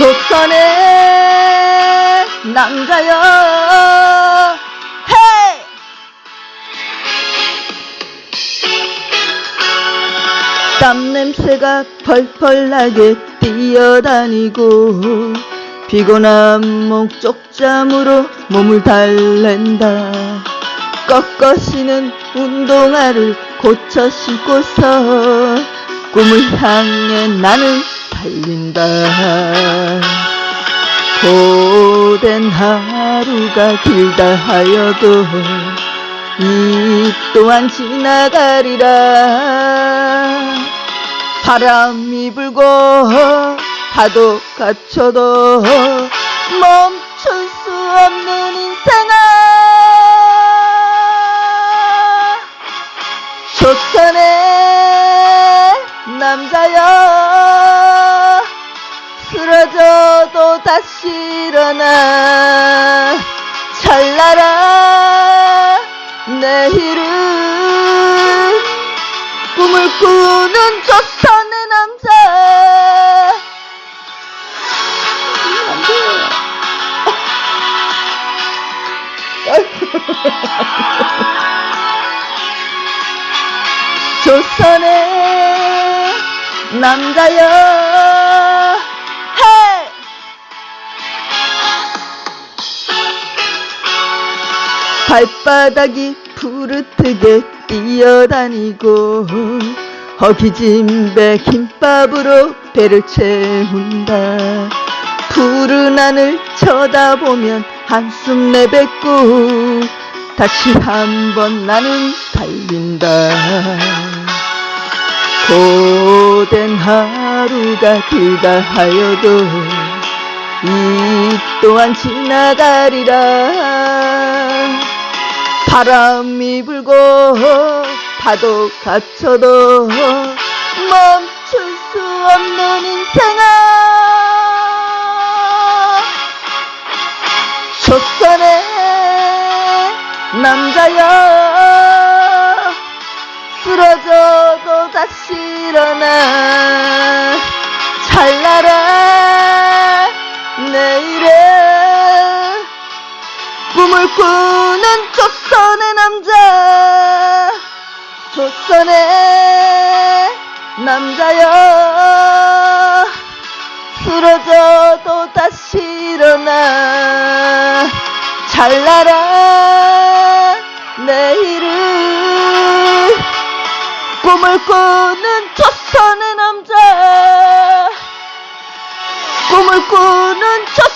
조선의 남자여 헤이! 땀 냄새가 펄펄 나게 뛰어다니고 피곤한 목 쪽잠으로 몸을 달랜다. 꺾어시는 운동화를 고쳐 신고서 꿈을 향해 나는 달린다. 고된 하루가 길다 하여도 이 또한 지나가리라. 바람이 불고 파도 갇혀도 멈출 수 없는 인생아 쓰러져도 다시 일어나. 찰나라 내일은. 꿈을 꾸는 조선의 남자. 조선의 남자여 발바닥이 푸르트게 뛰어다니고 허기진 배 김밥으로 배를 채운다. 푸른 하늘 쳐다보면 한숨 내뱉고 다시 한번 나는 달린다. 고된 하루가 길다 하여도 이 또한 지나가리라 바람이 불고 파도 갇혀도 멈출 수 없는 인생아. 조선의 남자여 쓰러져도 다시 일어나. 찰나라 내일은 꿈을 꾸는 남자여 쓰러져도 다시 일어나. 찰나라 내일은 꿈을 꾸는 조선의 남자. 꿈을 꾸는 남자